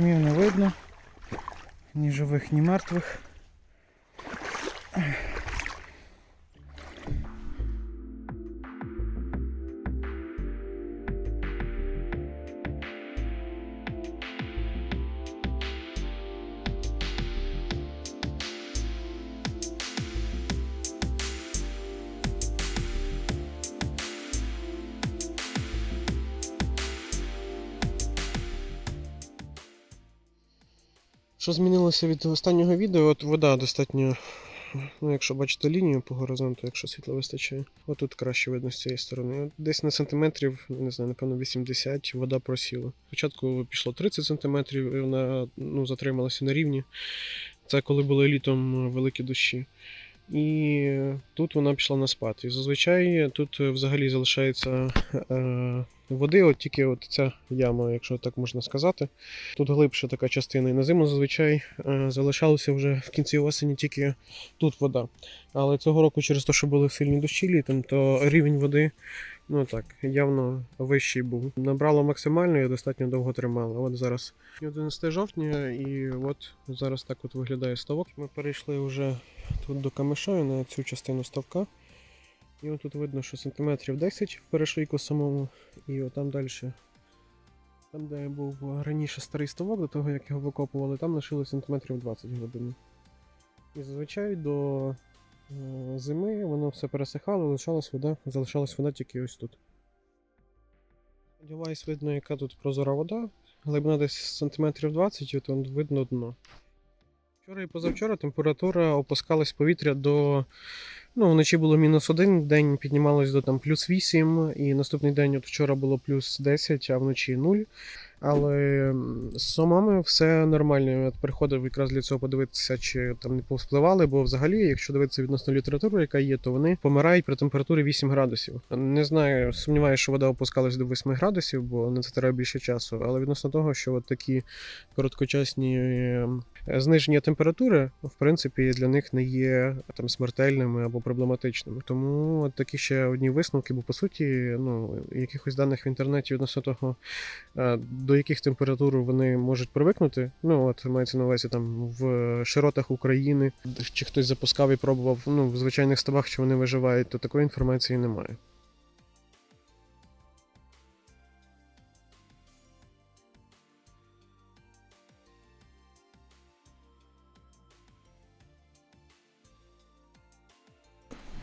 Сумів не видно. Ні живих, ні мертвих. Що змінилося від останнього відео? От вода достатньо, ну якщо бачите лінію по горизонту, якщо світла вистачає, отут краще видно з цієї сторони. От Десь на сантиметрів, не знаю, напевно, 80 вода просіла. Спочатку пішло 30 сантиметрів, і вона ну, затрималася на рівні. Це коли були літом великі дощі. І тут вона пішла на спад. І зазвичай тут взагалі залишається е, води, от тільки от ця яма, якщо так можна сказати. Тут глибша така частина. І на зиму зазвичай е, залишалося вже в кінці осені тільки тут вода. Але цього року, через те, що були сильні дощі літом, то рівень води ну так, явно вищий був. Набрало максимально і достатньо довго тримало. От зараз 11 жовтня, і от зараз так от виглядає ставок. Ми перейшли вже тут до камешаю на цю частину ставка. І тут видно, що сантиметрів 10 в перешийку самому, і отам далі. Там, де був раніше старий ставок, до того як його викопували, там лишилось сантиметрів 20 глибини. І зазвичай до е, зими воно все пересихало, лишалась вода, залишалась вода тільки ось тут. Девайс видно, яка тут прозора вода. Глибина десь сантиметрів 20, і от видно дно. Вчора і позавчора температура опускалась повітря до. Ну, вночі було мінус один, день піднімалось до там плюс 8, і наступний день от вчора було плюс 10, а вночі 0. Але з сомами все нормально. Я приходив якраз для цього подивитися, чи там не повспливали, бо взагалі, якщо дивитися відносно літератури, яка є, то вони помирають при температурі 8 градусів. Не знаю, сумніваюся, що вода опускалась до 8 градусів, бо на це треба більше часу. Але відносно того, що от такі короткочасні е, зниження температури, в принципі, для них не є там смертельними або проблематичними. Тому от такі ще одні висновки, бо по суті, ну якихось даних в інтернеті відносно того, е, до яких температур вони можуть привикнути. Ну от мається на увазі там в широтах України, чи хтось запускав і пробував ну, в звичайних ставах, чи вони виживають, то такої інформації немає.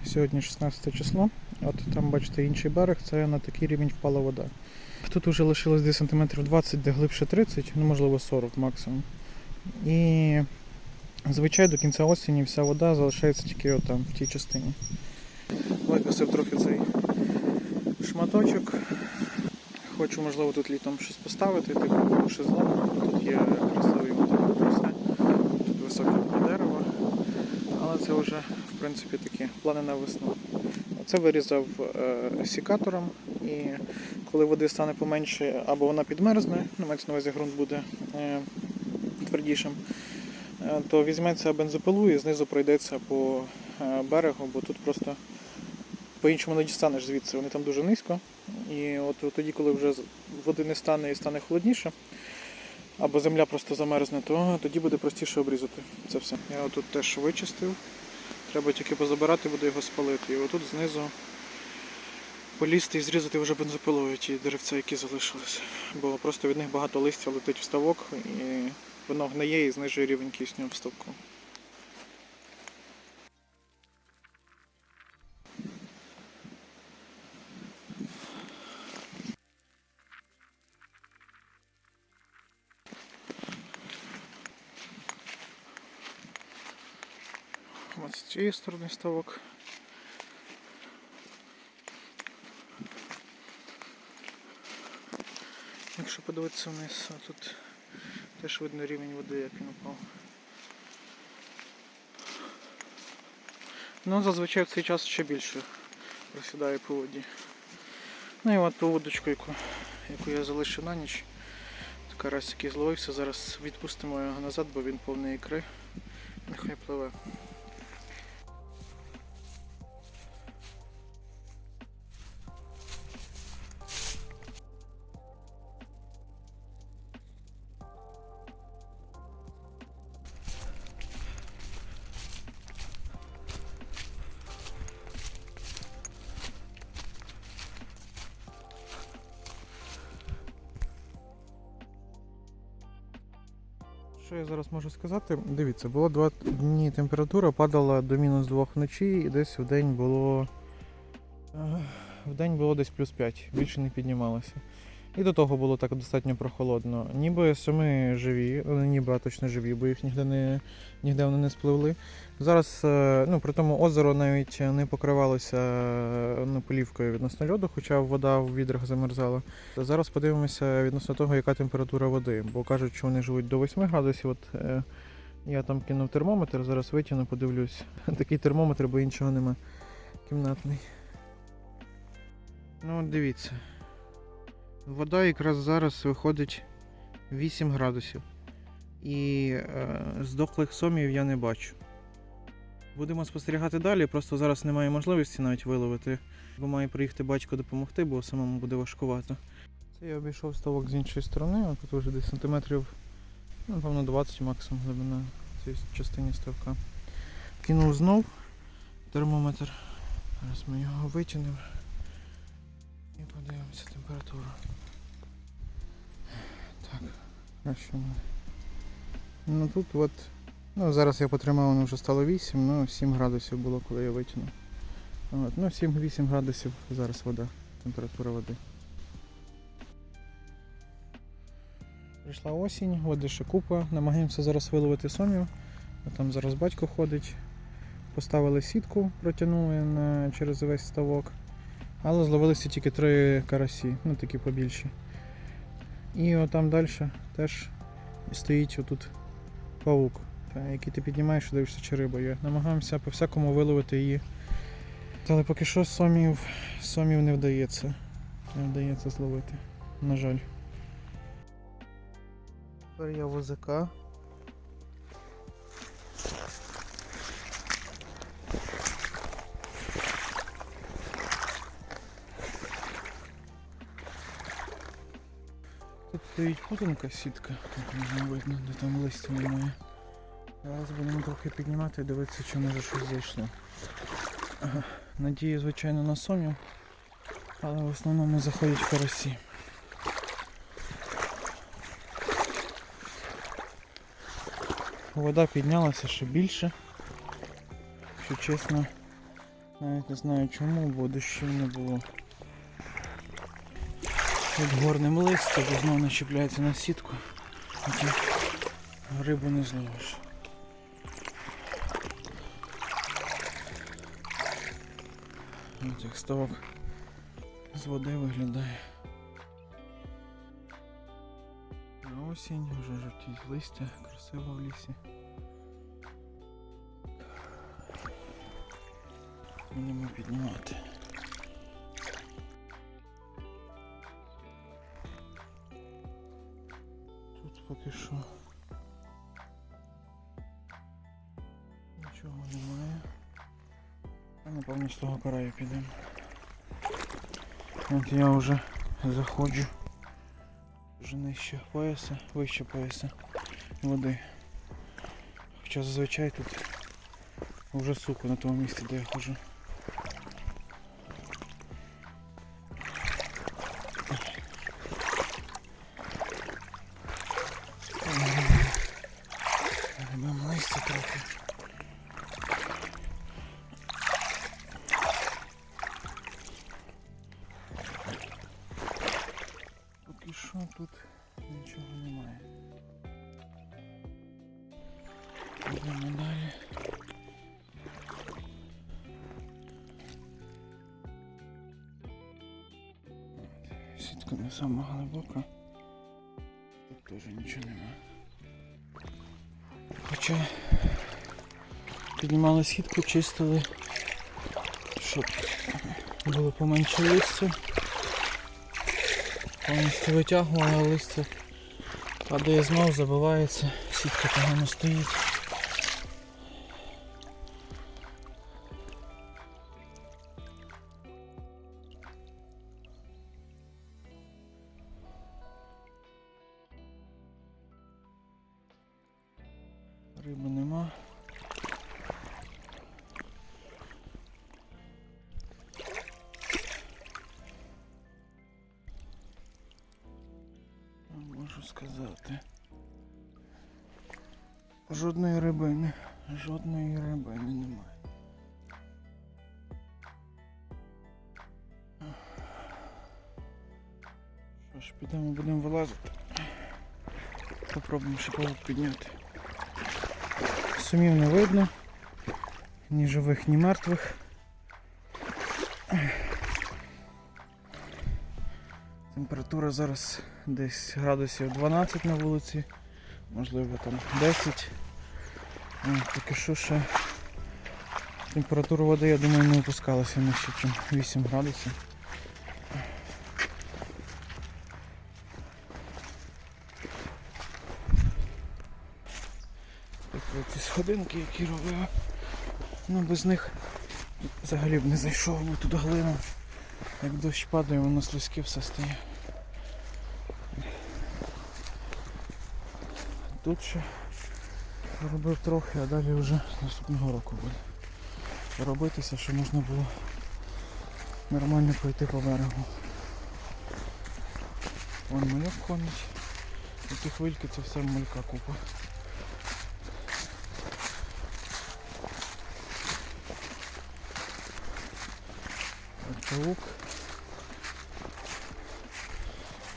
Сьогодні 16 число. От там бачите інший берег, це на такий рівень впала вода. Тут вже лишилось десь сантиметрів 20, де глибше 30, ну можливо 40 максимум. І звичайно до кінця осені вся вода залишається тільки отам, в тій частині. Викосив трохи цей шматочок. Хочу, можливо, тут літом щось поставити, типу шезлонг. Тут є красивий мотор росте, тут високе дерево. Але це вже, в принципі, такі плани на весну. Це вирізав е, сікатором, і коли води стане поменше, або вона підмерзне, ну, мається на увазі ґрунт буде е, твердішим, е, то візьметься бензопилу і знизу пройдеться по е, берегу, бо тут просто по-іншому не дістанеш звідси, вони там дуже низько. І от тоді, коли вже води не стане і стане холодніше, або земля просто замерзне, то тоді буде простіше обрізати це все. Я отут теж вичистив. Треба тільки позабирати, буду його спалити. І отут знизу полізти і зрізати вже бензопилою ті деревця, які залишились. Бо просто від них багато листя летить в ставок і воно гниє і знижує рівень кисню в ставку. Ось з цієї сторони ставок. Якщо подивитися вниз, а тут теж видно рівень води, як він упав. Ну, зазвичай в цей час ще більше просідає по воді. Ну і от ту вудочку, яку, яку я залишив на ніч. Така раз який зловився, зараз відпустимо його назад, бо він повний ікри. Нехай пливе. Що я зараз можу сказати? Дивіться, було два дні температура падала до мінус 2 вночі, і десь в день було. е, В день було десь плюс 5, більше не піднімалося. І до того було так достатньо прохолодно. Ніби суми живі, е, ніби а точно живі, бо їх ніде не, ніде вони не спливли. Зараз, е, ну, при тому озеро навіть не покривалося е, ну, полівкою відносно льоду, хоча вода в відрах замерзала. Зараз подивимося відносно того, яка температура води, бо кажуть, що вони живуть до 8 градусів. От е, я там кинув термометр, зараз витягну, подивлюсь. Такий термометр, бо іншого нема. Кімнатний. Ну дивіться. Вода якраз зараз виходить 8 градусів. І е, здохлих сомів я не бачу. Будемо спостерігати далі, просто зараз немає можливості навіть виловити, бо має приїхати батько допомогти, бо самому буде важкувато. Це я обійшов ставок з іншої сторони, а тут вже десь сантиметрів, ну, напевно, 20 максимум глибина в цій частині ставка. Кинув знов термометр. Зараз ми його витягнемо і подивимося температуру. Так, краще. Ну тут от Ну, зараз я потримав, воно вже стало 8, ну 7 градусів було, коли я витягнув. От, ну 7-8 градусів зараз вода, температура води. Прийшла осінь, води ще купа, намагаємося зараз виловити сомів. Там зараз батько ходить. Поставили сітку, протягнули на, через весь ставок. Але зловилися тільки три карасі, ну такі побільші. І отам далі теж стоїть отут павук. Який ти піднімаєш і дивишся, чи риба є. Намагаємося по всякому виловити її. Але поки що сомів, сомів не вдається. Не вдається зловити. На жаль. Тепер я возика. Стоїть путанка, сітка, так не видно, де там листя немає. Зараз будемо трохи піднімати і дивитися, чи може щось зайшло. Ага. Надію, звичайно, на сомів, але в основному заходять карасі. Вода піднялася ще більше. Якщо чесно, навіть не знаю чому, бо дощів не було. Під горним листя, бо знову начіпляється на сітку. Хоча рибу не зловиш. Ось як ставок з води виглядає. Осінь, вже жовтіють листя, красиво в лісі. Будемо піднімати. Поки нічого немає. А напевно з того краю підемо. От я вже заходжу вже нижче пояса, вище пояса води. Хоча зазвичай тут вже сухо на тому місці, де я ходжу. Що тут нічого немає. Йдемо далі. Сітка не сама глибока. Тут теж нічого немає. Хоча піднімали сітку, чистили, щоб було поменше листя. Повністю витягували, листя падає знов, забивається, сітка погано стоїть. Риби сказати. Жодної рибини. Жодної рибини немає. Що ж, підемо будемо вилазити. Попробуємо ще павук підняти. Сумів не видно. Ні живих, ні мертвих. Температура зараз десь градусів 12 на вулиці, можливо там 10. Е, Поки що ще температура води, я думаю, не опускалася нижче, ніж 8 градусів. Тобто ці сходинки, які робив, ну без них взагалі б не зайшов би туди глина. Як дощ падає, воно слизьке все стає. Тут ще робив трохи, а далі вже наступного року буде робитися, щоб можна було нормально пройти по берегу. Вон мальок ходить. Ці хвильки це все малька купа. Паук.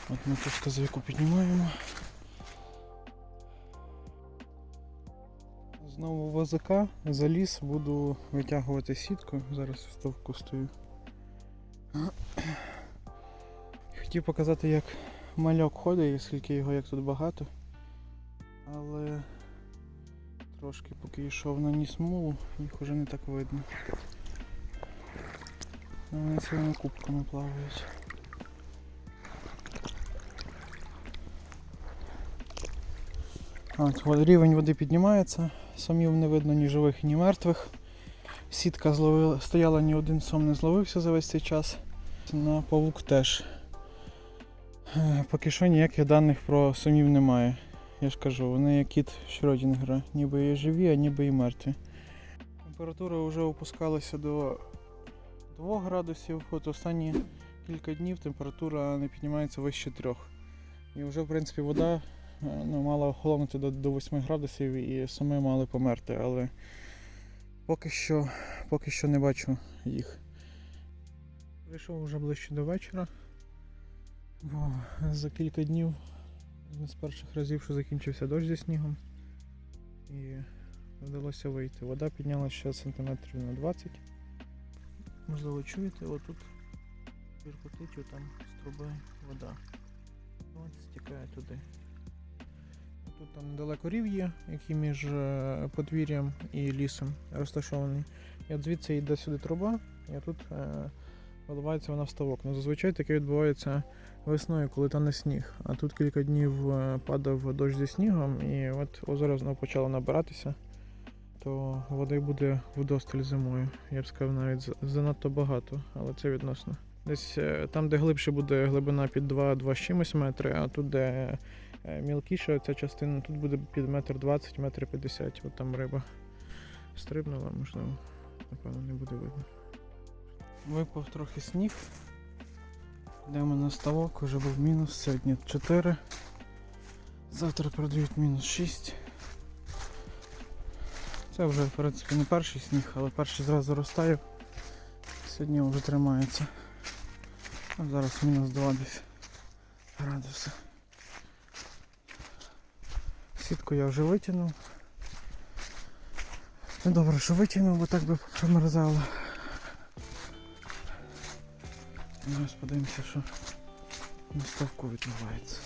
От ми тут сказойку піднімаємо. Возика заліз, буду витягувати сітку. Зараз в стою. Хотів показати, як мальок ходить, скільки його як тут багато. Але трошки поки йшов на мулу, їх уже не так видно. Вони цілими кубками плавають. От, рівень води піднімається, сомів не видно ні живих, ні мертвих. Сітка зловила, стояла, ні один сом не зловився за весь цей час. На павук теж. Е, Поки що ніяких даних про сомів немає. Я ж кажу, вони як кіт Шрёдінгера, ніби і живі, а ніби і мертві. Температура вже опускалася до 2 градусів. От останні кілька днів температура не піднімається вище 3. І вже в принципі вода ну, мала охолонути до, до 8 градусів і саме мали померти, але поки що, поки що не бачу їх. Прийшов вже ближче до вечора, бо за кілька днів з перших разів, що закінчився дощ зі снігом, і вдалося вийти. Вода піднялася ще сантиметрів на 20. Можливо, чуєте, отут віркотить там з труби вода. От стікає туди. Тут там недалеко рів є, який між е, подвір'ям і лісом розташований. І от звідси йде сюди труба, і тут е, виливається вона в ставок. Ну, зазвичай таке відбувається весною, коли тане сніг. А тут кілька днів е, падав дощ зі снігом, і от озеро знову почало набиратися, то води буде вдосталь зимою. Я б сказав, навіть занадто багато, але це відносно. Десь там, де глибше буде глибина під 2-2 чимось метри, а тут, де мілкіша ця частина, тут буде під метр 20, метр 50. От там риба стрибнула, можливо, напевно, не буде видно. Випав трохи сніг. Йдемо на ставок, вже був мінус, сьогодні 4. Завтра продають мінус 6. Це вже, в принципі, не перший сніг, але перший зразу розтаяв. Сьогодні вже тримається. А зараз мінус 2 десь градуси. Сітку я вже витягнув. Ну добре, що витягнув, бо так би промерзало. Зараз подивимося, що на ставку відбувається.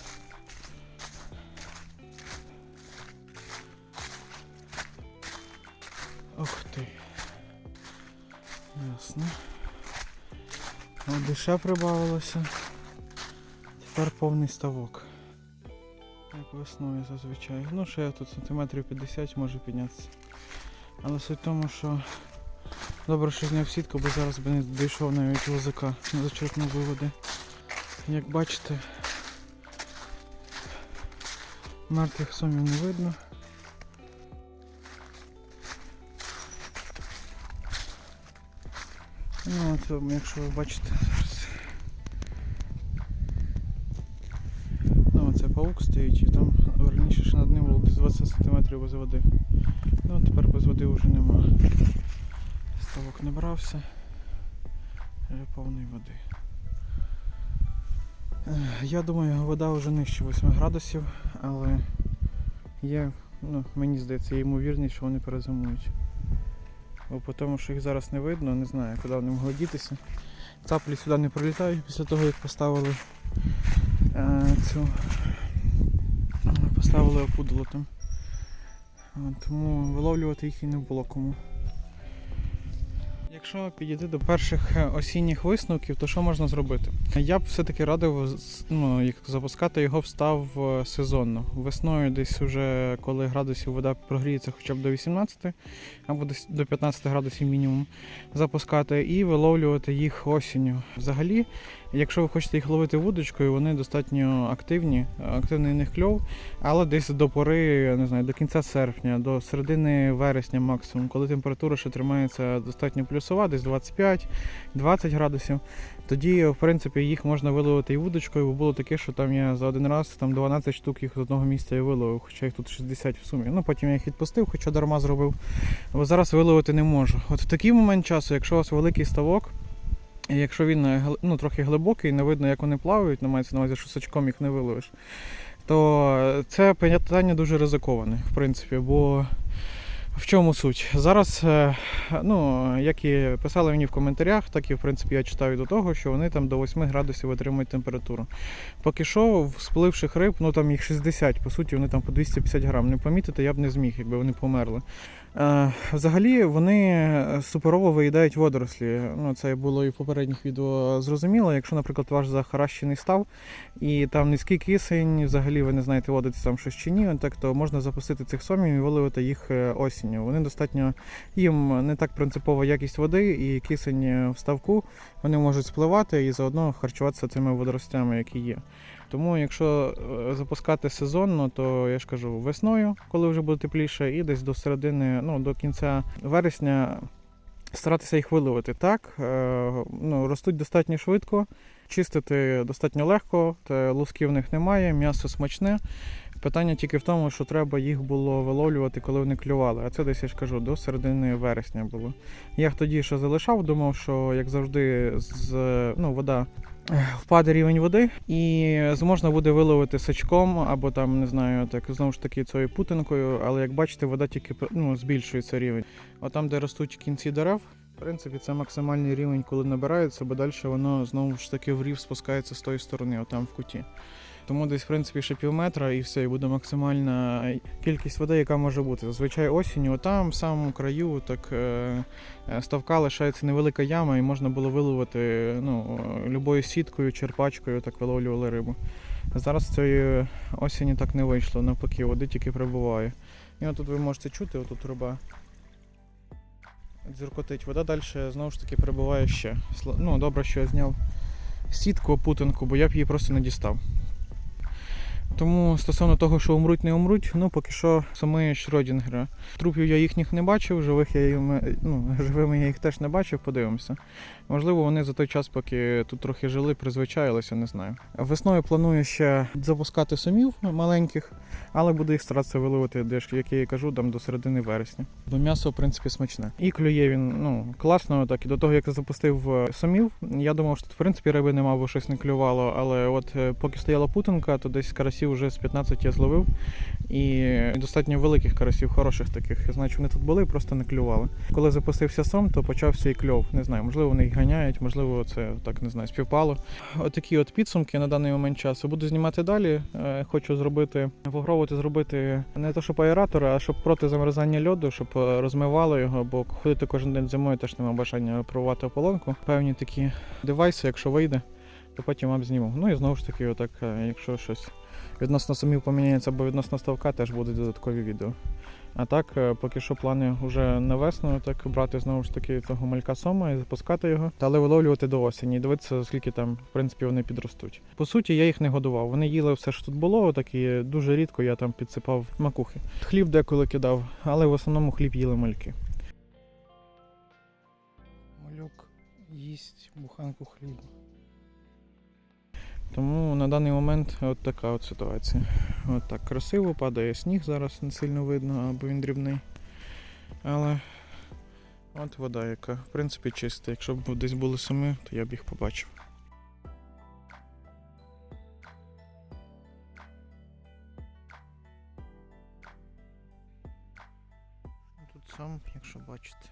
Ох ти. Ясно. Ще прибавилося. Тепер повний ставок. Як весною зазвичай. Ну, ще тут сантиметрів 50 може піднятися. Але суть в тому, що добре, що зняв сітку, бо зараз би не дійшов навіть возика, не зачерпнув би води. Як бачите, мертвих сомів не видно. Ну, от, якщо ви бачите зараз. Ну, оце паук стоїть, і там раніше ще над ним було десь 20 см без води. Ну, а тепер без води вже нема. Ставок набрався. Вже повний води. Я думаю, вода вже нижче 8 градусів, але є, ну, мені здається, є ймовірність, що вони перезимують. Бо по тому, що їх зараз не видно, не знаю, куди вони могли дітися. Цаплі сюди не прилітають після того, як поставили е, цю поставили опудало там. Тому виловлювати їх і не було кому. Якщо підійти до перших е, осінніх висновків, то що можна зробити? Я б все-таки радив ну, як запускати його в став е, сезонно. Весною десь уже, коли градусів вода прогріється хоча б до 18 або десь до 15 градусів мінімум, запускати і виловлювати їх осінню. Взагалі, якщо ви хочете їх ловити вудочкою, вони достатньо активні, активний в них кльов, але десь до пори, не знаю, до кінця серпня, до середини вересня максимум, коли температура ще тримається достатньо плюсова, десь 25-20 градусів. Тоді, в принципі, їх можна виловити і вудочкою, бо було таке, що там я за один раз там 12 штук їх з одного місця і виловив, хоча їх тут 60 в сумі. Ну потім я їх відпустив, хоча дарма зробив. Бо зараз виловити не можу. От в такий момент часу, якщо у вас великий ставок, якщо він е, ну, трохи глибокий, не видно, як вони плавають, не мається на увазі, що сачком їх не виловиш, то це питання дуже ризиковане, в принципі, бо в чому суть? Зараз, е, ну, як і писали мені в коментарях, так і в принципі я читаю до того, що вони там до 8 градусів отримують температуру. Поки що, спливших риб, ну там їх 60, по суті, вони там по 250 грам. Не помітити я б не зміг, якби вони померли. Е, взагалі вони суперово виїдають водорослі. Ну, це було і в попередніх відео зрозуміло. Якщо, наприклад, ваш захаращений став і там низький кисень, взагалі ви не знаєте, водиться там щось чи ні, так то можна запустити цих сомів і виливати їх е, осінню. Вони достатньо їм не так принципова якість води і кисень е, в ставку. Вони можуть спливати і заодно харчуватися цими водоростями, які є. Тому, якщо е, запускати сезонно, то я ж кажу весною, коли вже буде тепліше, і десь до середини, ну до кінця вересня старатися їх виловити. Так, е, ну, ростуть достатньо швидко, чистити достатньо легко, лусків в них немає, м'ясо смачне. Питання тільки в тому, що треба їх було виловлювати, коли вони клювали. А це десь я ж кажу, до середини вересня було. Я тоді ще залишав, думав, що як завжди, з, ну, вода впаде рівень води, і зможна буде виловити сачком або там, не знаю, так знову ж таки цією путинкою, але як бачите, вода тільки ну, збільшується рівень. От там, де ростуть кінці дерев, в принципі, це максимальний рівень, коли набирається, бо далі воно знову ж таки в рів спускається з тої сторони, отам в куті. Тому десь, в принципі, ще пів метра і все, і буде максимальна кількість води, яка може бути. Зазвичай осінню, там, в самому краю, так е, е, ставка лишається невелика яма, і можна було виловити ну, любою сіткою, черпачкою, так виловлювали рибу. Зараз цієї осені так не вийшло, навпаки, води тільки прибуває. І отут ви можете чути, отут риба дзюркотить. Вода далі знову ж таки прибуває ще. Ну, добре, що я зняв сітку, опутанку, бо я б її просто не дістав. Тому стосовно того, що умруть, не умруть, ну поки що саме Шродінгера. Трупів я їхніх не бачив, живих я їм, ну, живими я їх теж не бачив, подивимося. Можливо, вони за той час, поки тут трохи жили, призвичаїлися, не знаю. Весною планую ще запускати сумів маленьких, але буду їх старатися виловити, десь, як я і кажу, там до середини вересня. Бо м'ясо, в принципі, смачне. І клює він ну, класно, так і до того, як я запустив е, сумів, я думав, що тут, в принципі, риби нема, бо щось не клювало. Але от е, поки стояла путинка, то десь карасів вже з 15 я зловив. І достатньо великих карасів, хороших таких. Значить, вони тут були, просто не клювали. Коли запустився сом, то почався і кльов. Не знаю, можливо, вони їх ганяють, можливо, це так не знаю, співпало. Отакі от підсумки на даний момент часу. Буду знімати далі. Е, Хочу зробити, попробувати зробити не то, щоб аератора, а щоб проти замерзання льоду, щоб е, розмивало його, бо ходити кожен день зимою теж немає бажання пробувати ополонку. Певні такі девайси, якщо вийде, то потім вам зніму. Ну і знову ж таки, отак, е, якщо щось відносно самів поміняється або відносно ставка, теж будуть додаткові відео. А так, е, поки що плани вже на весну, так брати знову ж таки цього малька сома і запускати його, але виловлювати до осені, дивитися, скільки там, в принципі, вони підростуть. По суті, я їх не годував. Вони їли все, що тут було, так і дуже рідко я там підсипав макухи. Хліб деколи кидав, але в основному хліб їли мальки. Мальок їсть буханку хліба. Тому на даний момент от така от ситуація. От так красиво, падає сніг, зараз не сильно видно, бо він дрібний. Але от вода, яка в принципі чиста. Якщо б десь були суми, то я б їх побачив. Тут сам, якщо бачите,